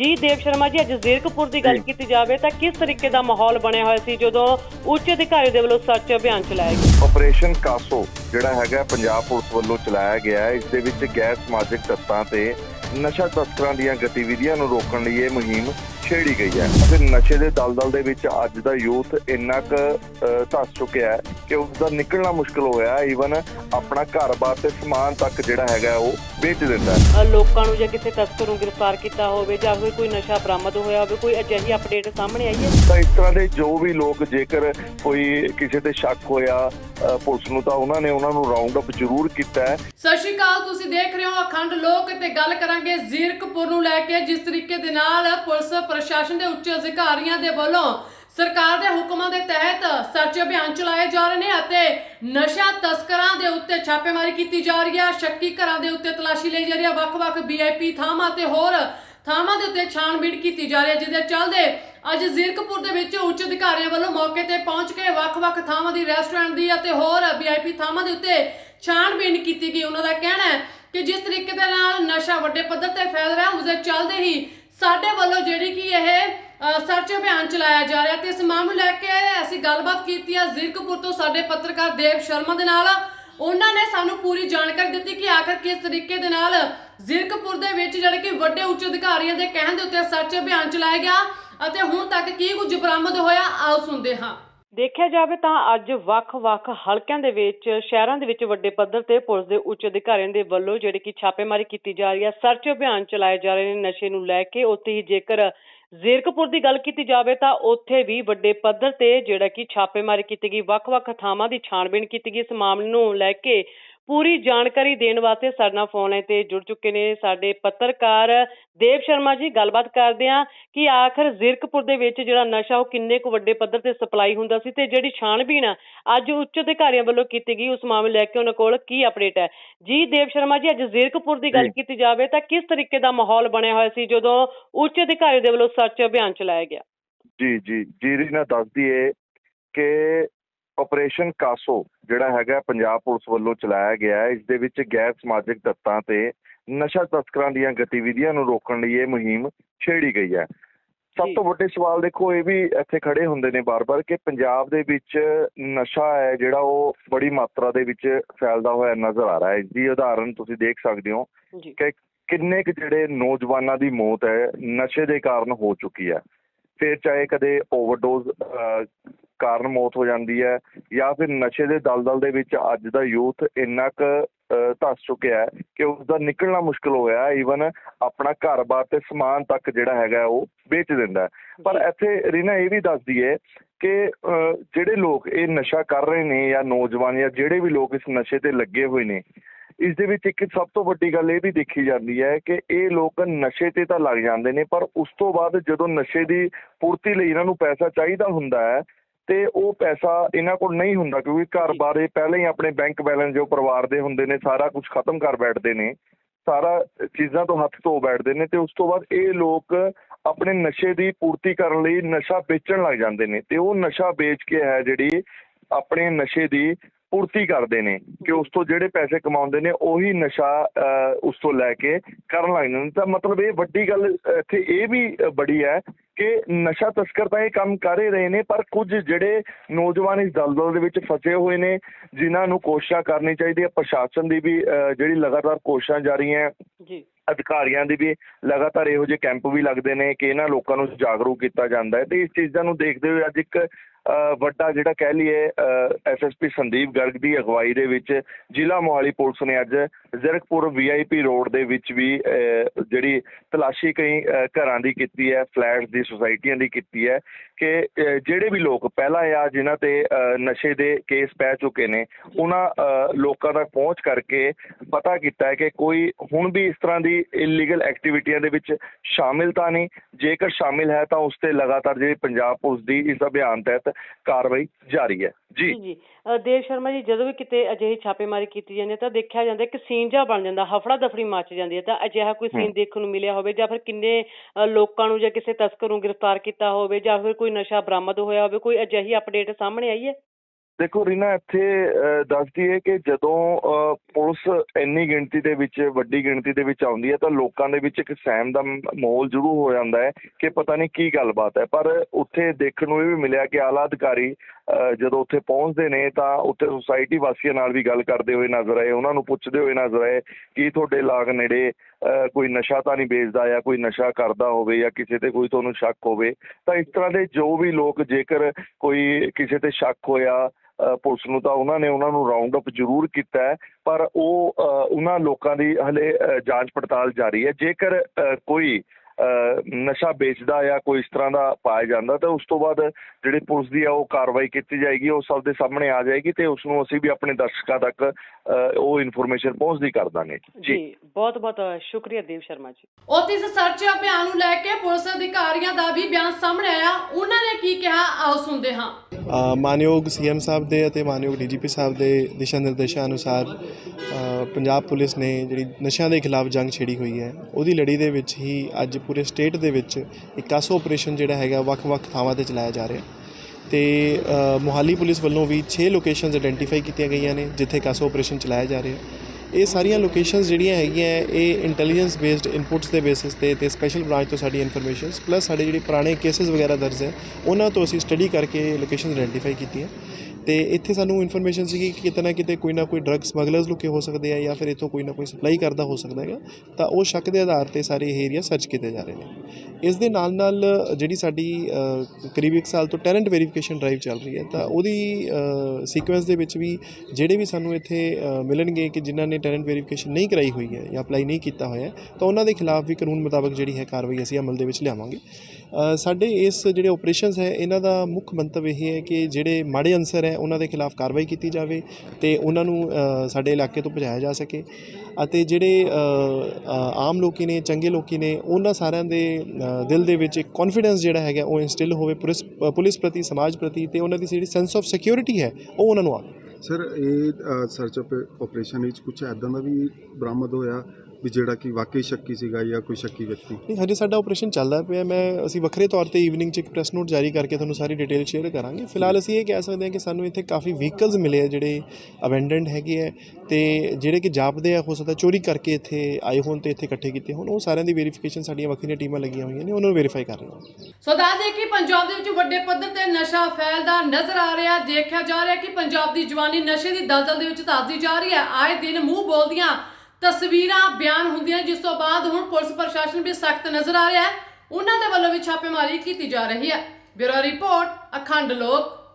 ਜੀ ਦੇਵ ਸ਼ਰਮਾ ਜੀ ਅੱਜ ਜ਼ੀਰਕਪੁਰ ਦੀ ਗੱਲ। ਕੀਤੀ ਜਾਵੇ ਤਾਂ ਕਿਸ ਤਰੀਕੇ ਦਾ ਮਾਹੌਲ ਬਣਿਆ ਹੋਇਆ ਸੀ ਜਦੋਂ ਉੱਚ ਅਧਿਕਾਰੀ ਦੇ ਵੱਲੋਂ ਸਰਚ ਅਭਿਆਨ ਚਲਾਇਆ ਗਿਆ ਆਪਰੇਸ਼ਨ ਕਾਸੋ ਜਿਹੜਾ ਹੈਗਾ ਪੰਜਾਬ ਪੁਲਿਸ ਵੱਲੋਂ ਚਲਾਇਆ ਗਿਆ ਇਸ ਦੇ ਵਿੱਚ ਗੈਰ ਸਮਾਜਿਕ ਤੱਤਾਂ ਤੇ ਨਸ਼ਾ ਤਸਕਰਾਂ ਦੀਆਂ ਗਤੀਵਿਧੀਆਂ ਨੂੰ ਰੋਕਣ ਲਈ ਇਹ ਮੁਹਿੰਮ ਛੇੜੀ ਗਈ ਹੈ। ਅਤੇ ਨਸ਼ੇ ਦੇ ਦਲਦਲ ਦੇ ਵਿੱਚ ਅੱਜ ਦਾ ਯੂਥ ਇੰਨਾ ਕੁ ਧੱਸ ਚੁੱਕਿਆ ਹੈ ਕਿ ਉਸ ਦਾ ਨਿਕਲਣਾ ਮੁਸ਼ਕਲ ਹੋਇਆ ਈਵਨ ਆਪਣਾ ਘਰ-ਬਾਰ ਤੇ ਸਮਾਨ ਤੱਕ ਜਿਹੜਾ ਹੈਗਾ ਉਹ ਵੇਚ ਦਿੰਦਾ ਹੈ। ਲੋਕਾਂ ਨੂੰ ਜਾਂ ਕਿਸੇ ਤਸਕਰ ਨੂੰ ਗ੍ਰਿਫਤਾਰ ਕੀਤਾ ਹੋਵੇ ਜਾਂ ਫਿਰ ਕੋਈ ਨਸ਼ਾ ਬਰਾਮਦ ਹੋਇਆ ਹੋਵੇ ਕੋਈ ਅਜਿਹੀ ਅਪਡੇਟ ਸਾਹਮਣੇ ਆਈ ਹੈ? ਤਾਂ ਇਸ ਤਰ੍ਹਾਂ ਦੇ ਜੋ ਵੀ ਲੋਕ ਜੇਕਰ ਕੋਈ ਕਿਸੇ ਤੇ ਸ਼ੱਕ ਹੋਇਆ ਪੁਲਿਸ ਨੂੰ ਤਾਂ ਉਹਨਾਂ ਨੇ ਉਹਨਾਂ ਨੂੰ ਰਾਉਂਡ ਅਪ ਜ਼ਰੂਰ ਕੀਤਾ ਹੈ। ਸਤਿ ਸ਼੍ਰੀ ਅਕਾਲ ਤੁਸੀਂ ਦੇਖ ਰਹੇ ਹੋ ਅਖੰਡ ਲੋਕ ਤੇ ਗੱਲ ਕਰਾਂਗੇ ਜ਼ੀਰਕਪੁਰ ਨੂੰ ਲੈ ਕੇ, ਜਿਸ ਤਰੀਕੇ ਦੇ ਨਾਲ ਪੁਲਿਸ ਪ੍ਰਸ਼ਾਸਨ ਦੇ ਉੱਚ ਅਧਿਕਾਰੀਆਂ ਦੇ ਵੱਲੋਂ ਸਰਕਾਰ ਦੇ ਹੁਕਮਾਂ ਦੇ ਤਹਿਤ ਸਰਚ ਅਭਿਆਨ ਚਲਾਏ ਜਾ ਰਹੇ ਨੇ ਅਤੇ ਨਸ਼ਾ ਤਸਕਰਾਂ ਦੇ ਉੱਤੇ ਛਾਪੇਮਾਰੀ ਕੀਤੀ ਜਾ ਰਹੀ ਹੈ। ਸ਼ੱਕੀ ਘਰਾਂ ਦੇ ਉੱਤੇ ਤਲਾਸ਼ੀ ਲਈ ਜਾ ਰਹੀ ਹੈ। ਵੱਖ-ਵੱਖ ਵੀਆਈਪੀ ਥਾਵਾਂ ਤੇ ਹੋਰ ਥਾਵਾਂ ਦੇ ਉੱਤੇ ਛਾਣਬੀਣ ਕੀਤੀ ਜਾ ਰਹੀ ਹੈ, ਜਿਹਦੇ ਚੱਲਦੇ ਅੱਜ ਜ਼ੀਰਕਪੁਰ ਦੇ ਵਿੱਚ ਉੱਚ ਅਧਿਕਾਰੀਆਂ ਵੱਲੋਂ ਮੌਕੇ ਤੇ ਪਹੁੰਚ ਕੇ ਵੱਖ-ਵੱਖ ਥਾਵਾਂ ਦੀ ਰੈਸਟੋਰੈਂਟ ਦੀ ਅਤੇ ਹੋਰ ਵੀਆਈਪੀ ਥਾਵਾਂ ਦੇ ਉੱਤੇ ਛਾਣਬੀਣ ਕੀਤੀ ਗਈ। ਉਹਨਾਂ ਦਾ ਕਹਿਣਾ ਹੈ ਕਿ ਜਿਸ ਤਰੀਕੇ ਦੇ ਨਾਲ ਨਸ਼ਾ ਵੱਡੇ ਪੱਧਰ ਤੇ ਫੈਲ ਰਿਹਾ ਉਸ ਦੇ ਚੱਲਦੇ ਹੀ ਸਾਡੇ ਵੱਲੋਂ ਜਿਹੜੀ ਕਿ ਇਹ ਸਰਚ ਅਭਿਆਨ ਚਲਾਇਆ ਜਾ ਰਿਹਾ ਤੇ ਇਸ ਮਾਮਲੇ ਨੂੰ ਲੈ ਕੇ ਅਸੀਂ ਗੱਲਬਾਤ ਕੀਤੀ ਆ ਜ਼ੀਰਕਪੁਰ ਤੋਂ ਸਾਡੇ ਪੱਤਰਕਾਰ ਦੇਵ ਸ਼ਰਮਾ ਦੇ ਨਾਲ। ਉਹਨਾਂ ਨੇ ਸਾਨੂੰ ਪੂਰੀ ਜਾਣਕਾਰੀ ਦਿੱਤੀ ਕਿ ਆਖਰ ਕਿਸ ਤਰੀਕੇ ਦੇ ਨਾਲ ਜ਼ੀਰਕਪੁਰ ਦੇ ਵਿੱਚ ਜਿਹੜੇ ਕਿ ਵੱਡੇ ਉੱਚ ਅਧਿਕਾਰੀਆਂ ਦੇ ਕਹਿਣ ਦੇ ਉੱਤੇ ਸਰਚ ਅਭਿਆਨ ਚਲਾਇਆ ਗਿਆ ਅਤੇ ਹੁਣ ਤੱਕ ਕੀ ਕੁਝ ਬਰਾਮਦ ਹੋਇਆ, ਆਓ ਸੁਣਦੇ ਹਾਂ। ਦੇਖਿਆ ਜਾਵੇ ਤਾਂ ਅੱਜ ਵੱਖ-ਵੱਖ ਹਲਕਿਆਂ ਦੇ ਵਿੱਚ, ਸ਼ਹਿਰਾਂ ਦੇ ਵਿੱਚ ਵੱਡੇ ਪੱਧਰ ਤੇ ਪੁਲਿਸ ਦੇ ਉੱਚ ਅਧਿਕਾਰੀਆਂ ਦੇ ਵੱਲੋਂ ਜਿਹੜੀ ਕਿ ਛਾਪੇਮਾਰੀ ਕੀਤੀ ਜਾ ਰਹੀ ਹੈ, ਸਰਚ ਅਭਿਆਨ ਚਲਾਏ ਜਾ ਰਹੇ ਨੇ ਨਸ਼ੇ ਨੂੰ ਲੈ ਕੇ। ਉੱਥੇ ਹੀ ਜੇਕਰ ਜ਼ੀਰਕਪੁਰ ਦੀ ਗੱਲ ਕੀਤੀ ਜਾਵੇ ਤਾਂ ਉੱਥੇ ਵੀ ਵੱਡੇ ਪੱਧਰ ਤੇ ਜਿਹੜਾ ਕਿ ਛਾਪੇਮਾਰੀ ਕੀਤੀ ਗਈ ਵੱਖ-ਵੱਖ ਥਾਵਾਂ ਦੀ ਛਾਣਬੀਣ ਕੀਤੀ ਗਈ। ਇਸ ਮਾਮਲੇ ਨੂੰ ਲੈ ਕੇ ਪੂਰੀ ਜਾਣਕਾਰੀ ਦੇਣ ਵਾਸਤੇ ਸਾਡੇ ਨਾਲ ਫੋਨ ਲਾਈਨ ਤੇ ਜੁੜ ਚੁੱਕੇ ਨੇ ਸਾਡੇ ਪੱਤਰਕਾਰ ਦੇਵ ਸ਼ਰਮਾ ਜੀ ਗੱਲਬਾਤ ਕਰਦੇ ਹਾਂ ਕਿ ਆਖਰ ਜ਼ੀਰਕਪੁਰ ਦੇ ਵਿੱਚ ਜਿਹੜਾ ਨਸ਼ਾ ਉਹ ਕਿੰਨੇ ਕੁ ਵੱਡੇ ਪੱਧਰ ਤੇ ਸਪਲਾਈ ਹੁੰਦਾ ਸੀ ਤੇ ਜਿਹੜੀ ਛਾਣਬੀਣ ਆ, ਅੱਜ ਉੱਚ ਅਧਿਕਾਰੀਆਂ ਵੱਲੋਂ ਕੀਤੀ ਗਈ ਉਸ ਮਾਮਲੇ ਲੈ ਕੇ ਉਹਨਾਂ ਕੋਲ ਕੀ ਅਪਡੇਟ ਹੈ ਜੀ ਦੇਵ ਸ਼ਰਮਾ ਜੀ ਅੱਜ ਜ਼ੀਰਕਪੁਰ ਦੀ ਗੱਲ। ਕੀਤੀ ਜਾਵੇ ਤਾਂ ਕਿਸ ਤਰੀਕੇ ਦਾ ਮਾਹੌਲ ਬਣਿਆ ਹੋਇਆ ਸੀ ਜਦੋਂ ਉੱਚ ਅਧਿਕਾਰੀ ਦੇ ਵੱਲੋਂ ਸਰਚ ਅਭਿਆਨ ਚਲਾਇਆ ਗਿਆ ਜੀ ਜੀ ਜੀਰੀ ਨਾਲ ਦੱਸ ਦਈਏ ਕਿ ਆਪਰੇਸ਼ਨ ਕਾਸੋ ਜਿਹੜਾ ਹੈਗਾ ਪੰਜਾਬ ਪੁਲਿਸ ਵੱਲੋਂ ਚਲਾਇਆ ਗਿਆ ਹੈ ਇਸ ਦੇ ਵਿੱਚ ਗੈਰ ਸਮਾਜਿਕ ਤੱਤਾਂ ਤੇ ਨਸ਼ਾ ਤਸਕਰਾਂ ਦੀਆਂ ਗਤੀਵਿਧੀਆਂ ਨੂੰ ਰੋਕਣ ਲਈ ਇਹ ਮੁਹਿੰਮ ਛੇੜੀ ਗਈ ਹੈ। ਸਭ। ਤੋਂ ਵੱਡੇ ਸਵਾਲ ਦੇਖੋ ਇਹ ਵੀ ਇੱਥੇ ਖੜੇ ਹੁੰਦੇ ਨੇ ਬਾਰ-ਬਾਰ ਕਿ ਪੰਜਾਬ ਦੇ ਵਿੱਚ ਨਸ਼ਾ ਹੈ ਜਿਹੜਾ ਉਹ ਬੜੀ ਮਾਤਰਾ ਦੇ ਵਿੱਚ ਫੈਲਦਾ ਹੋਇਆ ਨਜ਼ਰ ਆ ਰਿਹਾ ਹੈ। ਇਸ ਦੀ ਉਦਾਹਰਨ ਤੁਸੀਂ ਦੇਖ ਸਕਦੇ ਹੋ ਕਿ ਕਿੰਨੇ ਕੁ ਜਿਹੜੇ ਨੌਜਵਾਨਾਂ ਦੀ ਮੌਤ ਹੈ ਨਸ਼ੇ ਦੇ ਕਾਰਨ ਹੋ ਚੁੱਕੀ ਹੈ। ਫਿਰ ਚਾਹੇ ਕਦੇ ਓਵਰਡੋਜ਼ ਕਾਰਨ ਮੌਤ ਹੋ ਜਾਂਦੀ ਹੈ ਜਾਂ ਫਿਰ ਨਸ਼ੇ ਦੇ ਦਲਦਲ ਦੇ ਵਿੱਚ ਅੱਜ ਦਾ ਯੂਥ ਇੰਨਾ ਕੁ ਧੱਸ ਚੁੱਕਿਆ ਹੈ ਕਿ ਉਸ ਦਾ ਨਿਕਲਣਾ ਮੁਸ਼ਕਲ ਹੋਇਆ ਈਵਨ ਆਪਣਾ ਘਰ-ਬਾਰ ਤੇ ਸਮਾਨ ਤੱਕ ਜਿਹੜਾ ਹੈਗਾ ਉਹ ਵੇਚ ਦਿੰਦਾ ਹੈ। ਪਰ। ਇੱਥੇ ਰੀਨਾ ਇਹ ਵੀ ਦੱਸ ਦਈਏ ਕਿ ਜਿਹੜੇ ਲੋਕ ਇਹ ਨਸ਼ਾ ਕਰ ਰਹੇ ਨੇ ਜਾਂ ਨੌਜਵਾਨ ਜਾਂ ਜਿਹੜੇ ਵੀ ਲੋਕ ਇਸ ਨਸ਼ੇ ਤੇ ਲੱਗੇ ਹੋਏ ਨੇ ਇਸ ਦੇ ਵਿੱਚ ਇੱਕ ਸਭ ਤੋਂ ਵੱਡੀ ਗੱਲ ਇਹ ਵੀ ਦੇਖੀ ਜਾਂਦੀ ਹੈ ਕਿ ਇਹ ਲੋਕ ਨਸ਼ੇ ਤੇ ਤਾਂ ਲੱਗ ਜਾਂਦੇ ਨੇ ਪਰ ਉਸ ਤੋਂ ਬਾਅਦ ਜਦੋਂ ਨਸ਼ੇ ਦੀ ਪੂਰਤੀ ਲਈ ਇਹਨਾਂ ਨੂੰ ਪੈਸਾ ਚਾਹੀਦਾ ਹੁੰਦਾ ਹੈ ਤੇ ਉਹ ਪੈਸਾ ਇਹਨਾਂ ਕੋਲ ਨਹੀਂ ਹੁੰਦਾ ਕਿਉਂਕਿ ਘਰ ਬਾਰੇ ਪਹਿਲਾਂ ਹੀ ਆਪਣੇ ਬੈਂਕ ਬੈਲੈਂਸ ਜੋ ਪਰਿਵਾਰ ਦੇ ਹੁੰਦੇ ਨੇ ਸਾਰਾ ਕੁਝ ਖਤਮ ਕਰ ਬੈਠਦੇ ਨੇ ਸਾਰਾ ਚੀਜ਼ਾਂ ਤੋਂ ਹੱਥ ਧੋ ਬੈਠਦੇ ਨੇ ਤੇ ਉਸ ਤੋਂ ਬਾਅਦ ਇਹ ਲੋਕ ਆਪਣੇ ਨਸ਼ੇ ਦੀ ਪੂਰਤੀ ਕਰਨ ਲਈ ਨਸ਼ਾ ਵੇਚਣ ਲੱਗ ਜਾਂਦੇ ਨੇ ਤੇ ਉਹ ਨਸ਼ਾ ਵੇਚ ਕੇ ਹੈ ਜਿਹੜੀ ਆਪਣੇ ਨਸ਼ੇ ਦੀ ਪੂਰਤੀ ਕਰਦੇ ਨੇ ਕਿ ਉਸ ਤੋਂ ਜਿਹੜੇ ਪੈਸੇ ਕਮਾਉਂਦੇ ਨੇ ਉਹੀ ਨਸ਼ਾ ਉਸ ਤੋਂ ਲੈ ਕੇ ਕਰਨ ਲੱਗ ਜਾਂਦੇ ਨੇ। ਤਾਂ ਮਤਲਬ ਇਹ ਵੱਡੀ ਗੱਲ ਇੱਥੇ ਇਹ ਵੀ ਬੜੀ ਹੈ ਕਿ ਨਸ਼ਾ ਤਸਕਰ ਤਾਂ ਇਹ ਕੰਮ ਕਰ ਹੀ ਰਹੇ ਨੇ ਪਰ ਕੁਝ ਜਿਹੜੇ ਨੌਜਵਾਨ ਇਸ ਦਲਦਲ ਦੇ ਵਿੱਚ ਫਸੇ ਹੋਏ ਨੇ ਜਿਨ੍ਹਾਂ ਨੂੰ ਕੋਸ਼ਿਸ਼ਾਂ ਕਰਨੀ ਚਾਹੀਦੀ ਹੈ ਪ੍ਰਸ਼ਾਸਨ ਦੀ ਵੀ ਜਿਹੜੀ ਲਗਾਤਾਰ ਕੋਸ਼ਿਸ਼ਾਂ ਜਾਰੀ ਹੈ ਜੀ। ਅਧਿਕਾਰੀਆਂ ਦੀ ਵੀ ਲਗਾਤਾਰ ਇਹੋ ਜਿਹੇ ਕੈਂਪ ਵੀ ਲੱਗਦੇ ਨੇ ਕਿ ਇਹਨਾਂ ਲੋਕਾਂ ਨੂੰ ਜਾਗਰੂਕ ਕੀਤਾ ਜਾਂਦਾ ਹੈ। ਤੇ ਇਸ ਚੀਜ਼ਾਂ ਨੂੰ ਦੇਖਦੇ ਹੋਏ ਅੱਜ ਇੱਕ ਵੱਡਾ ਜਿਹੜਾ ਕਹਿ ਲਈਏ ਐਸਐਸਪੀ ਸੰਦੀਪ ਗਰਗ ਦੀ ਅਗਵਾਈ ਦੇ ਵਿੱਚ ਜ਼ਿਲ੍ਹਾ ਮੋਹਾਲੀ ਪੁਲਿਸ ਨੇ ਅੱਜ ਜ਼ਰਕਪੁਰ ਵੀਆਈਪੀ ਰੋਡ ਦੇ ਵਿੱਚ ਵੀ ਜਿਹੜੀ ਤਲਾਸ਼ੀ ਕਈ ਘਰਾਂ ਦੀ ਕੀਤੀ ਹੈ, ਫਲੈਟਸ ਦੀ, ਸੁਸਾਇਟੀਆਂ ਦੀ ਕੀਤੀ ਹੈ ਕਿ ਜਿਹੜੇ ਵੀ ਲੋਕ ਪਹਿਲਾਂ ਆ ਜਿਨ੍ਹਾਂ ਤੇ ਨਸ਼ੇ ਦੇ ਕੇਸ ਪੈ ਚੁੱਕੇ ਨੇ, ਉਹਨਾਂ ਲੋਕਾਂ ਤੱਕ ਪਹੁੰਚ ਕਰਕੇ ਪਤਾ ਕੀਤਾ ਹੈ ਕਿ ਕੋਈ ਹੁਣ ਵੀ ਇਸ ਤਰ੍ਹਾਂ ਦੀ ਇਲੀਗਲ ਐਕਟੀਵਿਟੀਆਂ ਦੇ ਵਿੱਚ ਸ਼ਾਮਿਲ ਤਾਂ ਨਹੀਂ। ਜੇਕਰ ਸ਼ਾਮਿਲ ਹੈ ਤਾਂ ਉਸ ਤੇ ਲਗਾਤਾਰ ਜਿਹੜੀ ਪੰਜਾਬ ਪੁਲਿਸ ਦੀ ਇਸ ਅਭਿਆਨ ਤਹਿਤ ਕਾਰਵਾਈ ਜਾਰੀ ਹੈ। ਜੀ। ਜੀ ਦੇਵ ਸ਼ਰਮਾ ਜੀ ਜਦੋਂ ਵੀ ਕਿਤੇ ਅਜਿਹੀ ਛਾਪੇਮਾਰੀ ਕੀਤੀ ਜਾਂਦੀ ਹੈ ਤਾਂ ਦੇਖਿਆ ਜਾਂਦਾ ਹੈ ਕਿ ਸੀਨ ਜਿਹਾ ਬਣ ਜਾਂਦਾ ਹਫੜਾ ਦਫੜੀ ਮਚ ਜਾਂਦੀ ਹੈ ਤਾਂ ਅਜਿਹਾ ਕੋਈ ਸੀਨ। ਦੇਖਣ ਨੂੰ ਮਿਲਿਆ ਹੋਵੇ ਜਾਂ ਫਿਰ ਕਿੰਨੇ ਲੋਕਾਂ ਨੂੰ ਜਾਂ ਕਿਸੇ ਤਸਕਰ ਨੂੰ ਗ੍ਰਿਫਤਾਰ ਕੀਤਾ ਹੋਵੇ ਜਾਂ ਫਿਰ ਕੋਈ ਨਸ਼ਾ ਬਰਾਮਦ ਹੋਇਆ ਹੋਵੇ ਕੋਈ ਅਜਿਹੀ ਅਪਡੇਟ ਸਾਹਮਣੇ ਆਈ ਹੈ? ਦੇਖੋ ਰੀਨਾ ਇੱਥੇ ਅਹ, ਦੱਸਦੀ ਹੈ ਕਿ ਜਦੋਂ ਅਹ, ਪੁਲਿਸ ਇੰਨੀ ਗਿਣਤੀ ਦੇ ਵਿੱਚ ਵੱਡੀ ਗਿਣਤੀ ਦੇ ਵਿੱਚ ਆਉਂਦੀ ਹੈ ਤਾਂ ਲੋਕਾਂ ਦੇ ਵਿੱਚ ਇੱਕ ਸਹਿਮ ਦਾ ਮਾਹੌਲ ਜ਼ਰੂਰ ਹੋ ਜਾਂਦਾ ਹੈ ਕਿ ਪਤਾ ਨਹੀਂ ਕੀ ਗੱਲਬਾਤ ਹੈ। ਪਰ ਉੱਥੇ ਦੇਖਣ ਨੂੰ ਇਹ ਵੀ ਮਿਲਿਆ ਕਿ ਆਲਾ ਅਧਿਕਾਰੀ ਜਦੋਂ ਉੱਥੇ ਪਹੁੰਚਦੇ ਨੇ ਤਾਂ ਉੱਥੇ ਸੁਸਾਇਟੀ ਵਾਸੀਆਂ ਨਾਲ ਵੀ ਗੱਲ ਕਰਦੇ ਹੋਏ ਨਜ਼ਰ ਆਏ ਉਹਨਾਂ ਨੂੰ ਪੁੱਛਦੇ ਹੋਏ ਨਜ਼ਰ ਆਏ ਕਿ ਤੁਹਾਡੇ ਲਾਗ ਨੇੜੇ ਅਹ, ਕੋਈ ਨਸ਼ਾ ਤਾਂ ਨਹੀਂ ਵੇਚਦਾ ਜਾਂ ਕੋਈ ਨਸ਼ਾ ਕਰਦਾ ਹੋਵੇ ਜਾਂ ਕਿਸੇ ਤੇ ਕੋਈ ਤੁਹਾਨੂੰ ਸ਼ੱਕ ਹੋਵੇ ਤਾਂ ਇਸ ਤਰ੍ਹਾਂ ਦੇ ਜੋ ਵੀ ਲੋਕ ਜੇਕਰ ਕੋਈ ਕਿਸੇ ਤੇ ਸ਼ੱਕ ਹੋਇਆ ਪੁਲਿਸ ਨੂੰ ਤਾਂ ਉਹਨਾਂ ਨੇ ਉਹਨਾਂ ਨੂੰ ਰਾਉਂਡ ਅਪ ਜ਼ਰੂਰ ਕੀਤਾ ਹੈ ਪਰ ਉਹ ਉਹਨਾਂ ਲੋਕਾਂ ਦੀ ਹਲੇ ਜਾਂਚ ਪੜਤਾਲ ਜਾਰੀ ਹੈ। ਜੇਕਰ ਅ, ਕੋਈ ਨਸ਼ਾ ਵੇਚਦਾ ਜਾਂ ਕੋਈ ਇਸ ਤਰ੍ਹਾਂ ਦਾ ਪਾਇਆ ਜਾਂਦਾ ਤਾਂ ਉਸ ਤੋਂ ਬਾਅਦ ਜਿਹੜੀ ਪੁਲਿਸ ਦੀ ਆ ਉਹ ਕਾਰਵਾਈ ਕੀਤੀ ਜਾਏਗੀ ਉਹ ਸਭ ਦੇ ਸਾਹਮਣੇ ਆ ਜਾਏਗੀ ਤੇ ਉਸ ਨੂੰ ਅਸੀਂ ਵੀ ਆਪਣੇ ਦਰਸ਼ਕਾਂ ਤੱਕ ਉਹ ਇਨਫੋਰਮੇਸ਼ਨ ਪਹੁੰਚਦੀ ਕਰ ਦਾਂਗੇ। ਜੀ। ਬਹੁਤ ਬਹੁਤ ਸ਼ੁਕਰੀਆ ਦੇਵ ਸ਼ਰਮਾ ਜੀ। ਉੱਥੇ ਇਸ ਸਰਚ ਅਭਿਆਨ ਨੂੰ ਲੈ ਕੇ ਪੁਲਿਸ ਅਧਿਕਾਰੀਆਂ ਦਾ ਵੀ ਬਿਆਨ ਸਾਹਮਣੇ ਆਇਆ। ਉਹਨਾਂ ਨੇ ਕੀ ਕਿਹਾ? ਆਓ ਸੁਣਦੇ ਹਾਂ। ਮਾਨਯੋਗ ਸੀਐਮ ਸਾਹਿਬ ਦੇ ਅਤੇ ਮਾਨਯੋਗ ਡੀਜੀਪੀ ਸਾਹਿਬ ਦੇ ਦਿਸ਼ਾ ਨਿਰਦੇਸ਼ਾਂ ਅਨੁਸਾਰ ਪੰਜਾਬ ਪੁਲਿਸ ਨੇ ਜਿਹੜੀ ਨਸ਼ਿਆਂ ਦੇ ਖਿਲਾਫ ਜੰਗ ਛੇੜੀ ਹੋਈ ਹੈ ਉਹਦੀ ਲੜੀ ਦੇ ਵਿੱਚ ਹੀ ਅੱਜ ਪੂਰੇ ਸਟੇਟ ਦੇ ਵਿੱਚ ਇੱਕ ਕਾਸੋ ਆਪਰੇਸ਼ਨ ਜਿਹੜਾ ਹੈਗਾ ਵੱਖ-ਵੱਖ ਥਾਵਾਂ ਤੇ ਚਲਾਇਆ ਜਾ ਰਿਹਾ। ਤੇ ਮੋਹਾਲੀ ਪੁਲਿਸ ਵੱਲੋਂ ਵੀ 6 ਲੋਕੇਸ਼ਨਸ ਆਇਡੈਂਟੀਫਾਈ ਕੀਤੀਆਂ ਗਈਆਂ ਨੇ ਜਿੱਥੇ ਕਾਸੋ ਆਪਰੇਸ਼ਨ ਚਲਾਇਆ ਜਾ ਰਿਹਾ। ਇਹ ਸਾਰੀਆਂ ਲੋਕੇਸ਼ਨਸ ਜਿਹੜੀਆਂ ਹੈਗੀਆਂ, ਇਹ ਇੰਟੈਲੀਜੈਂਸ ਬੇਸਡ ਇਨਪੁਟਸ ਦੇ ਬੇਸਿਸ ਤੇ ਤੇ ਸਪੈਸ਼ਲ ਬ੍ਰਾਂਚ ਤੋਂ ਸਾਡੀ ਇਨਫੋਰਮੇਸ਼ਨਸ ਪਲੱਸ ਸਾਡੇ ਜਿਹੜੇ ਪੁਰਾਣੇ ਕੇਸਿਸ ਵਗੈਰਾ ਦਰਜ ਹੈ, ਉਹਨਾਂ ਤੋਂ ਅਸੀਂ ਸਟੱਡੀ ਕਰਕੇ ਲੋਕੇਸ਼ਨਸ ਆਇਡੈਂਟੀਫਾਈ ਕੀਤੀਆਂ। ਤੇ ਇੱਥੇ ਸਾਨੂੰ ਇਨਫੋਰਮੇਸ਼ਨ ਸੀਗੀ ਕਿ ਕਿਤੇ ਨਾ ਕਿਤੇ ਕੋਈ ਨਾ ਕੋਈ ਡਰੱਗ ਸਮਗਲਰਸ ਲੁਕੇ ਹੋ ਸਕਦੇ ਆ ਜਾਂ ਫਿਰ ਇੱਥੋਂ ਕੋਈ ਨਾ ਕੋਈ ਸਪਲਾਈ ਕਰਦਾ ਹੋ ਸਕਦਾ ਹੈਗਾ। ਤਾਂ ਉਹ ਸ਼ੱਕ ਦੇ ਆਧਾਰ ਤੇ ਸਾਰੇ ਇਹ ਏਰੀਆ ਸਰਚ ਕੀਤੇ ਜਾ ਰਹੇ ਨੇ। ਇਸ ਦੇ ਨਾਲ ਨਾਲ ਜਿਹੜੀ ਸਾਡੀ ਕਰੀਬ 1 ਸਾਲ ਤੋਂ ਟੈਲੈਂਟ ਵੈਰੀਫਿਕੇਸ਼ਨ ਡਰਾਈਵ ਚੱਲ ਰਹੀ ਹੈ, ਤਾਂ ਉਹਦੀ ਸੀਕੁਐਂਸ ਦੇ ਵਿੱਚ ਵੀ ਜਿਹੜੇ ਵੀ ਸਾਨੂੰ ਇੱਥੇ ਮਿਲਣਗੇ ਕਿ ਜਿਨ੍ਹਾਂ ਨੇ ਟੈਲੈਂਟ ਵੈਰੀਫਿਕੇਸ਼ਨ ਨਹੀਂ ਕਰਾਈ ਹੋਈ ਹੈ ਜਾਂ ਅਪਲਾਈ ਨਹੀਂ ਕੀਤਾ ਹੋਇਆ, ਤਾਂ ਉਹਨਾਂ ਦੇ ਖਿਲਾਫ ਵੀ ਕਾਨੂੰਨ ਮੁਤਾਬਕ ਜਿਹੜੀ ਹੈ ਕਾਰਵਾਈ ਅਸੀਂ ਅਮਲ ਦੇ ਵਿੱਚ ਲਿਆਵਾਂਗੇ। ਸਾਡੇ ਇਸ ਜਿਹੜੇ ਆਪਰੇਸ਼ਨਸ ਹੈ, ਇਹਨਾਂ ਦਾ ਮੁੱਖ ਮੰਤਵ ਇਹ ਹੈ ਕਿ ਜਿਹੜੇ ਮਾੜੇ ਅਨਸਰ ਹੈ, ਉਹਨਾਂ ਦੇ ਖਿਲਾਫ ਕਾਰਵਾਈ ਕੀਤੀ ਜਾਵੇ ਤੇ ਉਹਨਾਂ ਨੂੰ ਸਾਡੇ ਇਲਾਕੇ ਤੋਂ ਭਜਾਇਆ ਜਾ ਸਕੇ ਅਤੇ ਜਿਹੜੇ ਆਮ ਲੋਕੀ ਨੇ, ਚੰਗੇ ਲੋਕੀ ਨੇ, ਉਹਨਾਂ ਸਾਰਿਆਂ ਦੇ ਦਿਲ ਦੇ ਵਿੱਚ ਇੱਕ ਕੌਨਫੀਡੈਂਸ ਜਿਹੜਾ ਹੈਗਾ, ਉਹ ਇਨਸਟਿਲ ਹੋਵੇ ਪੁਲਿਸ ਪੁਲਿਸ ਪ੍ਰਤੀ, ਸਮਾਜ ਪ੍ਰਤੀ ਤੇ ਉਹਨਾਂ ਦੀ ਜਿਹੜੀ ਸੈਂਸ ਆਫ ਸਿਕਿਉਰਿਟੀ ਹੈ, ਉਹ ਉਹਨਾਂ ਨੂੰ ਆਵੇ। ਸਰ ਇਹ ਸਰਚ ਆਪਰੇਸ਼ਨ ਵਿੱਚ ਕੁਝ ਐਦਾਂ ਦਾ ਵੀ ਬਰਾਮਦ ਹੋਇਆ ਵੀ ਜਿਹੜਾ ਕਿ ਵਾਕਈ ਸ਼ੱਕੀ ਸੀਗਾ ਜਾਂ ਕੋਈ ਸ਼ੱਕੀ ਵਿਅਕਤੀ। ਨਹੀਂ ਹਜੇ ਸਾਡਾ ਆਪਰੇਸ਼ਨ ਚੱਲਦਾ ਪਿਆ। ਮੈਂ ਅਸੀਂ ਵੱਖਰੇ ਤੌਰ ਤੇ ਈਵਨਿੰਗ 'ਚ ਇੱਕ ਪ੍ਰੈਸ ਨੋਟ ਜਾਰੀ ਕਰਕੇ ਤੁਹਾਨੂੰ ਸਾਰੀ ਡਿਟੇਲ ਸ਼ੇਅਰ ਕਰਾਂਗੇ। ਫਿਲਹਾਲ ਅਸੀਂ ਇਹ ਕਹਿ ਸਕਦੇ ਹਾਂ ਕਿ ਸਾਨੂੰ ਇੱਥੇ ਕਾਫੀ ਵਹੀਕਲਸ ਮਿਲੇ ਆ ਜਿਹੜੇ ਅਬੈਂਡਨਡ ਹੈਗੇ ਆ ਤੇ ਜਿਹੜੇ ਕਿ ਜਾਪਦੇ ਆ ਹੋ ਸਕਦਾ ਚੋਰੀ ਕਰਕੇ ਇੱਥੇ ਆਏ ਹੋਣ ਤੇ ਇੱਥੇ ਇਕੱਠੇ ਕੀਤੇ ਹੋਣ। ਉਹ ਸਾਰਿਆਂ ਦੀ ਵੈਰੀਫਿਕੇਸ਼ਨ ਸਾਡੀਆਂ ਵੱਖਰੀਆਂ ਟੀਮਾਂ ਲੱਗੀਆਂ ਹੋਈਆਂ ਨੇ ਉਹਨਾਂ ਨੂੰ ਵੈਰੀਫਾਈ ਕਰ ਰਹੀਆਂ ਹਾਂ। ਸੋ ਦੱਸ ਦਈਏ ਕਿ ਪੰਜਾਬ ਦੇ ਵਿੱਚ ਵੱਡੇ ਪੱਧਰ ਤੇ ਨਸ਼ਾ ਫੈਲਦਾ ਨਜ਼ਰ ਆ ਰਿਹਾ। ਦੇਖਿਆ ਜਾ ਰਿਹਾ ਕਿ ਪੰਜਾਬ ਦੀ ਜਵਾਨੀ ਨਸ਼ੇ ਦੀ ਦਲਦਲ ਦੇ ਵਿੱਚ ਧੱਸਦੀ ਜਾ ਰਹੀ ਹੈ। ਆਏ ਦਿਨ ਮੂੰਹ ਬੋਲਦੀਆਂ ਤਸਵੀਰਾਂ ਬਿਆਨ ਹੁੰਦੀਆਂ, ਜਿਸ ਤੋਂ ਬਾਅਦ ਹੁਣ ਪੁਲਿਸ ਪ੍ਰਸ਼ਾਸਨ ਵੀ ਸਖਤ ਨਜ਼ਰ ਆ ਰਿਹਾ ਹੈ। ਉਹਨਾਂ ਦੇ ਵੱਲੋਂ ਵੀ ਛਾਪੇਮਾਰੀ ਕੀਤੀ ਜਾ ਰਹੀ ਹੈ। ਬਿਊਰੋ ਰਿਪੋਰਟ, ਅਖੰਡ ਲੋਕ।